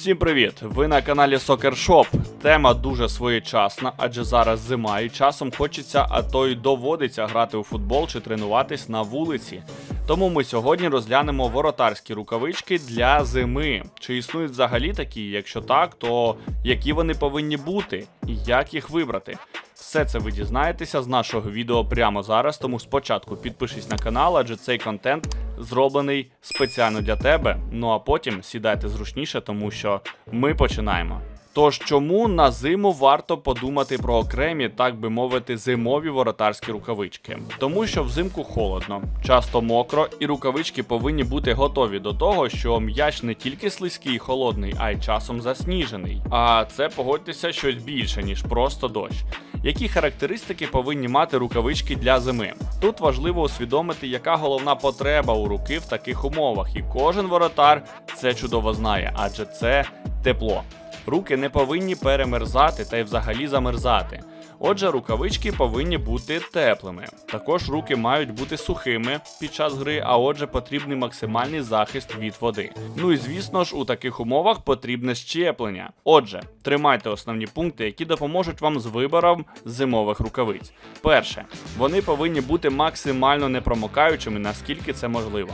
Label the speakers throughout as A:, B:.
A: Всім привіт! Ви на каналі Soccer Shop. Тема дуже своєчасна, адже зараз зима і часом хочеться, а то й доводиться грати у футбол чи тренуватись на вулиці. Тому ми сьогодні розглянемо воротарські рукавички для зими. Чи існують взагалі такі? Якщо так, то які вони повинні бути і як їх вибрати? Все це ви дізнаєтеся з нашого відео прямо зараз. Тому спочатку підпишись на канал, адже цей контент зроблений спеціально для тебе. Ну а потім сідайте зручніше, тому що ми починаємо. Тож чому на зиму варто подумати про окремі, так би мовити, зимові воротарські рукавички? Тому що взимку холодно, часто мокро, і рукавички повинні бути готові до того, що м'яч не тільки слизький і холодний, а й часом засніжений. А це погодьтеся щось більше, ніж просто дощ. Які характеристики повинні мати рукавички для зими? Тут важливо усвідомити, яка головна потреба у руки в таких умовах, і кожен воротар це чудово знає, адже це тепло. Руки не повинні перемерзати та й взагалі замерзати. Отже, рукавички повинні бути теплими. Також руки мають бути сухими під час гри, а отже, потрібний максимальний захист від води. Ну і звісно ж, у таких умовах потрібне щеплення. Отже, тримайте основні пункти, які допоможуть вам з вибором зимових рукавиць. Перше, вони повинні бути максимально непромокаючими, наскільки це можливо.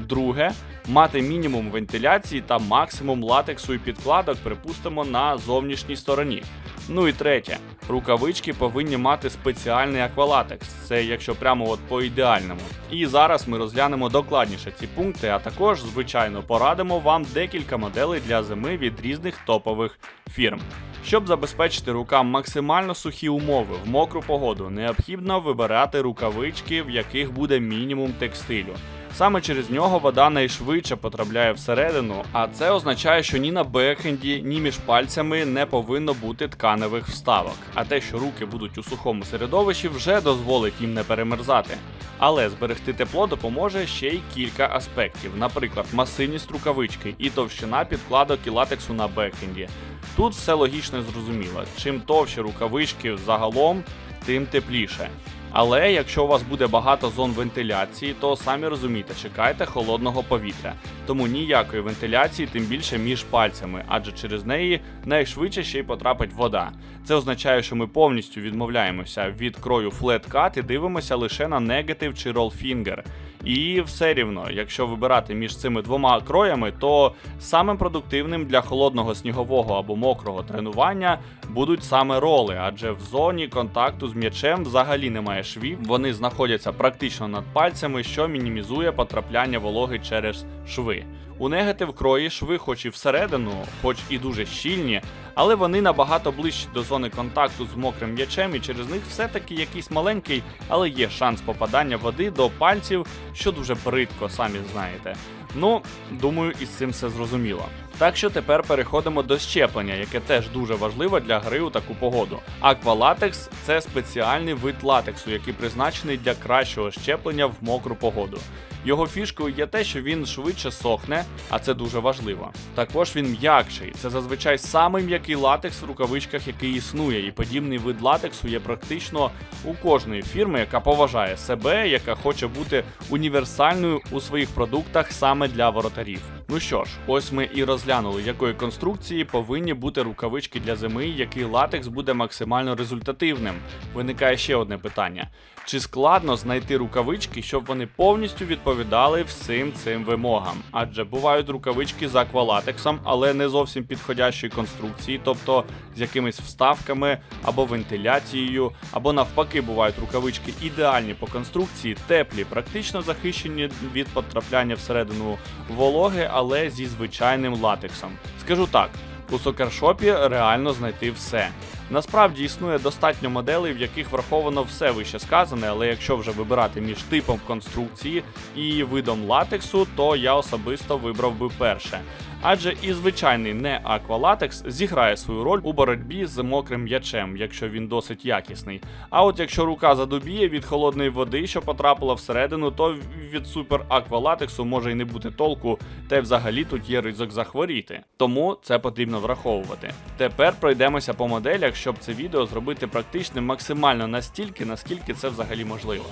A: Друге, мати мінімум вентиляції та максимум латексу і підкладок, припустимо, на зовнішній стороні. Ну і третє, рукавички повинні мати спеціальний аквалатекс. Це якщо прямо от по ідеальному. І зараз ми розглянемо докладніше ці пункти, а також, звичайно, порадимо вам декілька моделей для зими від різних топових фірм. Щоб забезпечити рукам максимально сухі умови в мокру погоду, необхідно вибирати рукавички, в яких буде мінімум текстилю. Саме через нього вода найшвидше потрапляє всередину, а це означає, що ні на бекхенді, ні між пальцями не повинно бути тканевих вставок. А те, що руки будуть у сухому середовищі, вже дозволить їм не перемерзати. Але зберегти тепло допоможе ще й кілька аспектів, наприклад, масивність рукавички і товщина підкладок і латексу на бекхенді. Тут все логічно зрозуміло. Чим товщі рукавички загалом, тим тепліше. Але якщо у вас буде багато зон вентиляції, то самі розумієте, чекайте холодного повітря. Тому ніякої вентиляції, тим більше між пальцями, адже через неї найшвидше ще й потрапить вода. Це означає, що ми повністю відмовляємося від крою cut і дивимося лише на негатив чи finger. І все рівно, якщо вибирати між цими двома кроями, то самим продуктивним для холодного снігового або мокрого тренування будуть саме роли, адже в зоні контакту з м'ячем взагалі немає швів, вони знаходяться практично над пальцями, що мінімізує потрапляння вологи через шви. У негатив крої шви, хоч і всередину, хоч і дуже щільні, але вони набагато ближчі до зони контакту з мокрим м'ячем, і через них все-таки якийсь маленький, але є шанс попадання води до пальців, що дуже бридко, самі знаєте. Ну, думаю, із цим все зрозуміло. Так що тепер переходимо до щеплення, яке теж дуже важливо для гри у таку погоду. Аквалатекс це спеціальний вид латексу, який призначений для кращого щеплення в мокру погоду. Його фішкою є те, що він швидше сохне, а це дуже важливо. Також він м'якший. Це зазвичай самий м'який латекс в рукавичках, який існує, і подібний вид латексу є практично у кожної фірми, яка поважає себе, яка хоче бути універсальною у своїх продуктах саме для воротарів. Ну що ж, ось ми і розглянули, якої конструкції повинні бути рукавички для зими, який латекс буде максимально результативним. Виникає ще одне питання: чи складно знайти рукавички, щоб вони повністю відповідали всім цим вимогам? Адже бувають рукавички з аквалатексом, але не зовсім підходящої конструкції, тобто з якимись вставками або вентиляцією, або навпаки, бувають рукавички ідеальні по конструкції, теплі, практично захищені від потрапляння всередину вологи, але зі звичайним латексом. Скажу так. У сокершопі реально знайти все. Насправді існує достатньо моделей, в яких враховано все вище сказане, але якщо вже вибирати між типом конструкції і видом латексу, то я особисто вибрав би перше. Адже і звичайний не аквалатекс зіграє свою роль у боротьбі з мокрим м'ячем, якщо він досить якісний. А от якщо рука задубіє від холодної води, що потрапила всередину, то від супер аквалатексу може й не бути толку, та й взагалі тут є ризик захворіти. Тому це потрібно враховувати. Тепер пройдемося по моделях, щоб це відео зробити практичним максимально настільки, наскільки це взагалі можливо.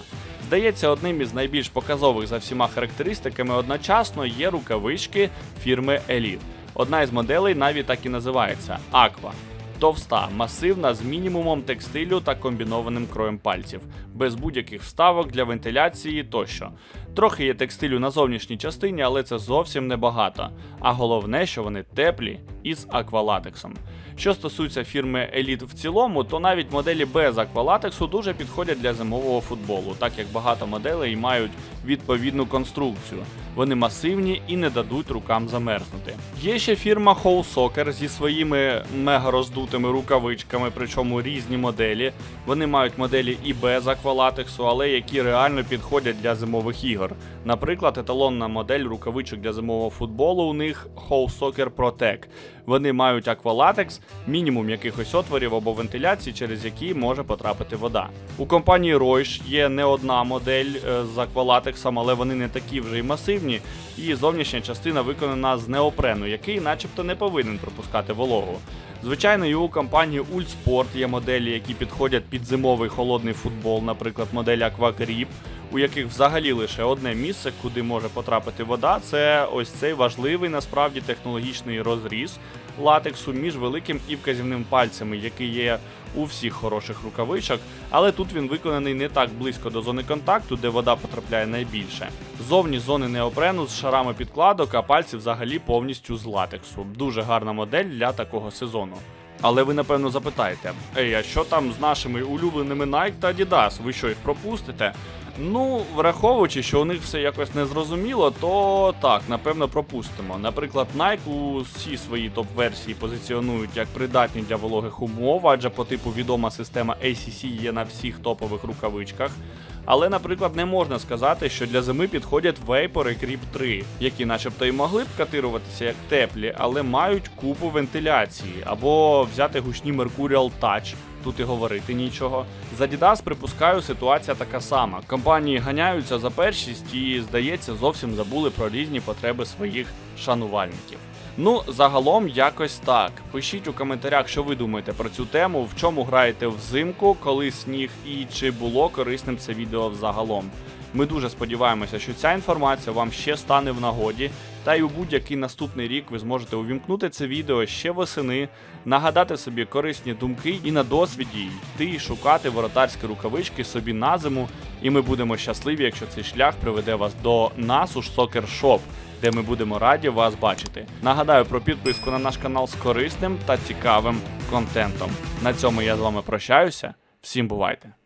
A: Здається, одним із найбільш показових за всіма характеристиками одночасно є рукавички фірми Elite. Одна із моделей навіть так і називається Аква. Товста, масивна з мінімумом текстилю та комбінованим кроєм пальців, без будь-яких вставок для вентиляції тощо. Трохи є текстилю на зовнішній частині, але це зовсім небагато. А головне, що вони теплі і з аквалатексом. Що стосується фірми Elite в цілому, то навіть моделі без аквалатексу дуже підходять для зимового футболу, так як багато моделей мають відповідну конструкцію. Вони масивні і не дадуть рукам замерзнути. Є ще фірма Whole Soccer зі своїми мега роздутими рукавичками, причому різні моделі. Вони мають моделі і без аквалатексу, але які реально підходять для зимових ігор. Наприклад, еталонна модель рукавичок для зимового футболу у них Whole Soccer Protec. Вони мають аквалатекс, мінімум якихось отворів або вентиляції, через які може потрапити вода. У компанії Royce є не одна модель е, з аквалатексом, але вони не такі вже й масивні. І зовнішня частина виконана з неопрену, який начебто не повинен пропускати вологу. Звичайно, і у компанії Ультспорт є моделі, які підходять під зимовий холодний футбол, наприклад, модель Aquagrip, у яких взагалі лише одне місце, куди може потрапити вода, це ось цей важливий насправді технологічний розріз латексу між великим і вказівним пальцями, який є у всіх хороших рукавичок, але тут він виконаний не так близько до зони контакту, де вода потрапляє найбільше. Зовні зони неопрену з шарами підкладок, а пальці взагалі повністю з латексу. Дуже гарна модель для такого сезону. Але ви напевно запитаєте: Ей, а що там з нашими улюбленими Nike та Adidas? Ви що їх пропустите? Ну, враховуючи, що у них все якось незрозуміло, то так, напевно, пропустимо. Наприклад, Nike усі свої топ-версії позиціонують як придатні для вологих умов, адже по типу відома система ACC є на всіх топових рукавичках. Але, наприклад, не можна сказати, що для зими підходять і Grip 3, які начебто і могли б катируватися як теплі, але мають купу вентиляції, або взяти гучні Mercurial Touch, тут і говорити нічого. За Adidas, припускаю, ситуація така сама. Компанії ганяються за першість і, здається, зовсім забули про різні потреби своїх шанувальників. Ну, загалом якось так. Пишіть у коментарях, що ви думаєте про цю тему, в чому граєте взимку, коли сніг і чи було корисним це відео взагалом. Ми дуже сподіваємося, що ця інформація вам ще стане в нагоді, та й у будь-який наступний рік ви зможете увімкнути це відео ще восени, нагадати собі корисні думки і на досвіді йти шукати воротарські рукавички собі на зиму. І ми будемо щасливі, якщо цей шлях приведе вас до нас у Soccer Shop, де ми будемо раді вас бачити. Нагадаю про підписку на наш канал з корисним та цікавим контентом. На цьому я з вами прощаюся. Всім бувайте!